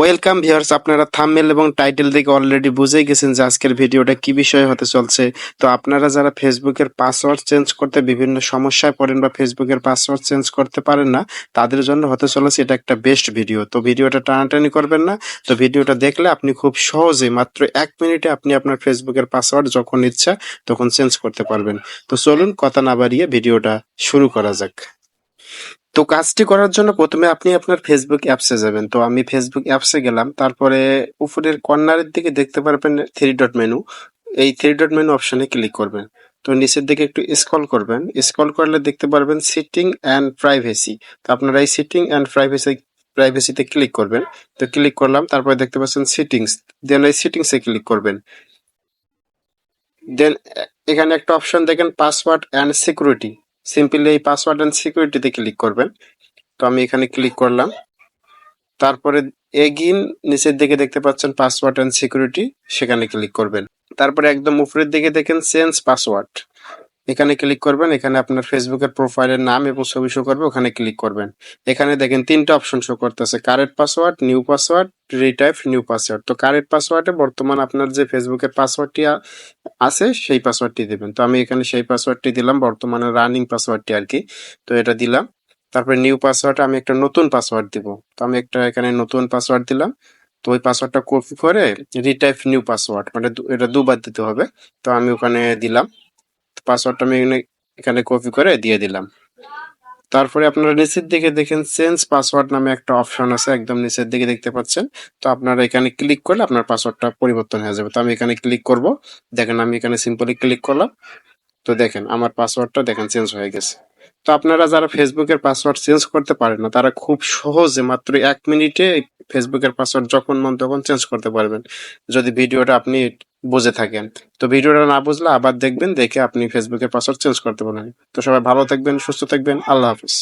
Welcome viewers আপনারা thumbnail এবং title দেখে অলরেডি বুঝেই গেছেন যে আজকের ভিডিওটা কি বিষয়ে হতে চলছে। তো আপনারা যারা ফেসবুকের পাসওয়ার্ড চেঞ্জ করতে বিভিন্ন সমস্যায় পড়েন বা ফেসবুকের পাসওয়ার্ড চেঞ্জ করতে পারেন না, তাদের জন্য হতে চলেছে এটা একটা বেস্ট ভিডিও তো ভিডিওটা টানাটানি করবেন না। তো ভিডিওটা দেখলে আপনি খুব সহজে মাত্র এক মিনিটে আপনি আপনার ফেসবুকের পাসওয়ার্ড যখন ইচ্ছা তখন চেঞ্জ করতে পারবেন। তো চলুন, কথা না বাড়িয়ে ভিডিওটা শুরু করা যাক। তো কাজটি করার জন্য প্রথমে আপনি আপনার ফেসবুক অ্যাপসে যাবেন। তো আমি ফেসবুক অ্যাপসে গেলাম, তারপরে উপরের কর্নারের দিকে দেখতে পারবেন থ্রি ডট মেনু এই থ্রি ডট মেনু অপশনে ক্লিক করবেন। তো নিচের দিকে একটু স্ক্রল করবেন। স্ক্রল করলে দেখতে পারবেন সিটিং অ্যান্ড প্রাইভেসি তো আপনারা এই সিটিং অ্যান্ড প্রাইভেসি প্রাইভেসিতে ক্লিক করবেন। তো ক্লিক করলাম, তারপরে দেখতে পাচ্ছেন সিটিংস দেন এই সিটিংসে ক্লিক করবেন। দেন এখানে একটা অপশন দেখেন পাসওয়ার্ড অ্যান্ড সিকিউরিটি সিম্পলি এই পাসওয়ার্ড অ্যান্ড সিকিউরিটিতে ক্লিক করবেন। তো আমি এখানে ক্লিক করলাম। তারপরে এগিন নিচের দিকে দেখতে পাচ্ছেন পাসওয়ার্ড অ্যান্ড সিকিউরিটি সেখানে ক্লিক করবেন। তারপরে একদম উপরের দিকে দেখেন চেঞ্জ পাসওয়ার্ড এখানে ক্লিক করবেন, এখানে আপনার ফেসবুকের প্রোফাইলের নাম এবং ছবি শো করবে, ওখানে ক্লিক করবেন। এখানে দেখেন তিনটা অপশন শো করতেছে। Current password new password retype new password তো কারেন্ট পাসওয়ার্ডে বর্তমান আপনার যে ফেসবুকের পাসওয়ার্ডটি আছে, সেই পাসওয়ার্ডটি দেবেন। তো আমি এখানে সেই পাসওয়ার্ডটি দিলাম, বর্তমানে রানিং পাসওয়ার্ডটি আর কি তো এটা দিলাম। তারপরে নিউ পাসওয়ার্ড আমি একটা নতুন পাসওয়ার্ড দিব। তো আমি একটা এখানে নতুন পাসওয়ার্ড দিলাম। তো ওই পাসওয়ার্ডটা কপি করে রিটাইপ নিউ পাসওয়ার্ড মানে এটা দুবার দিতে হবে। তো আমি ওখানে দিলাম। পাসওয়ার্ডটা আমি এখানে কপি করে দিয়ে দিলাম। তারপরে আপনারা নিচের দিকে দেখেন চেঞ্জ পাসওয়ার্ড নামে একটা অপশন আছে, একদম নিচের দিকে দেখতে পাচ্ছেন। তো আপনারা এখানে ক্লিক করলে আপনার পাসওয়ার্ডটা পরিবর্তন হয়ে যাবে। তো আমি এখানে ক্লিক করব। দেখেন আমি এখানে সিম্পলি ক্লিক করলাম। তো দেখেন আমার পাসওয়ার্ডটা দেখেন চেঞ্জ হয়ে গেছে। তো আপনারা যারা ফেসবুকের পাসওয়ার্ড চেঞ্জ করতে পারেন না, তারা খুব সহজে মাত্র এক মিনিটে ফেসবুকের পাসওয়ার্ড যখন মন তখন চেঞ্জ করতে পারবেন। যদি ভিডিওটা আপনি বুঝে থাকেন। তো ভিডিওটা না বুঝলে আবার দেখবেন, দেখে আপনি ফেসবুকের পাসওয়ার্ড চেঞ্জ করতে পারেন তো সবাই ভালো থাকবেন, সুস্থ থাকবেন, আল্লাহ হাফিজ।